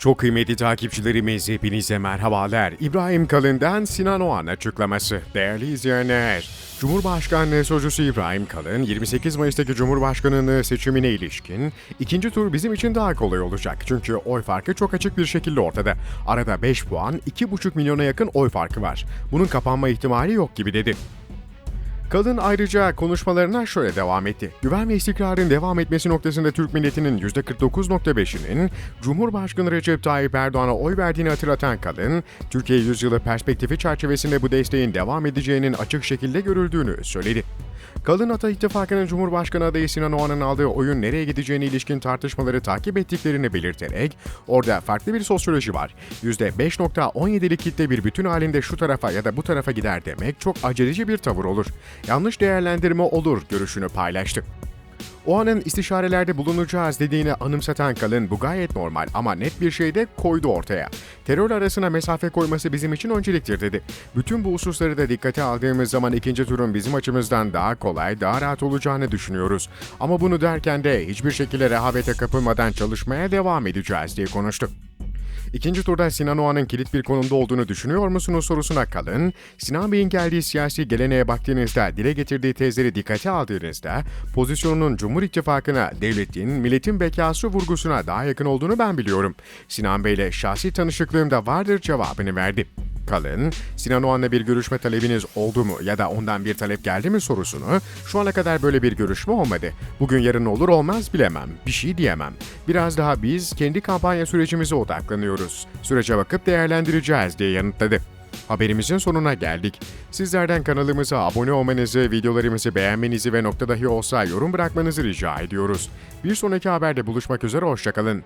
Çok kıymetli takipçilerimiz hepinize merhabalar. İbrahim Kalın'dan Sinan Oğan açıklaması. Değerli izleyenler, Cumhurbaşkanlığı Sözcüsü İbrahim Kalın, 28 Mayıs'taki Cumhurbaşkanlığı seçimine ilişkin ikinci tur bizim için daha kolay olacak. Çünkü oy farkı çok açık bir şekilde ortada. Arada 5 puan, 2,5 milyona yakın oy farkı var. Bunun kapanma ihtimali yok gibi dedi. Kadın ayrıca konuşmalarına şöyle devam etti. Güven ve istikrarın devam etmesi noktasında Türk milletinin %49.5'inin Cumhurbaşkanı Recep Tayyip Erdoğan'a oy verdiğini hatırlatan kadın, Türkiye yüzyılı perspektifi çerçevesinde bu desteğin devam edeceğinin açık şekilde görüldüğünü söyledi. Kalın Ata İttifakı'nın Cumhurbaşkanı adayı Sinan Oğan'ın aldığı oyun nereye gideceğine ilişkin tartışmaları takip ettiklerini belirterek, orada farklı bir sosyoloji var. %5.17'lik kitle bir bütün halinde şu tarafa ya da bu tarafa gider demek çok aceleci bir tavır olur. Yanlış değerlendirme olur görüşünü paylaştı. O anın istişarelerde bulunacağız dediğini anımsatan Kalın bu gayet normal ama net bir şey de koydu ortaya. Terör arasına mesafe koyması bizim için önceliktir dedi. Bütün bu hususları da dikkate aldığımız zaman ikinci turun bizim açımızdan daha kolay, daha rahat olacağını düşünüyoruz. Ama bunu derken de hiçbir şekilde rehavete kapılmadan çalışmaya devam edeceğiz diye konuştu. İkinci turda Sinan Oğan'ın kilit bir konumda olduğunu düşünüyor musunuz sorusuna kalın. Sinan Bey'in geldiği siyasi geleneğe baktığınızda, dile getirdiği tezleri dikkate aldığınızda, pozisyonunun Cumhur İttifakı'na, devletin, milletin bekası vurgusuna daha yakın olduğunu ben biliyorum. Sinan Bey'le şahsi tanışıklığım da vardır cevabını verdi. Kalın, Sinan Oğan'la bir görüşme talebiniz oldu mu ya da ondan bir talep geldi mi sorusunu, şu ana kadar böyle bir görüşme olmadı. Bugün yarın olur olmaz bilemem, bir şey diyemem. Biraz daha biz kendi kampanya sürecimize odaklanıyoruz. Sürece bakıp değerlendireceğiz diye yanıtladı. Haberimizin sonuna geldik. Sizlerden kanalımıza abone olmanızı, videolarımızı beğenmenizi ve nokta dahi olsa yorum bırakmanızı rica ediyoruz. Bir sonraki haberde buluşmak üzere, hoşçakalın.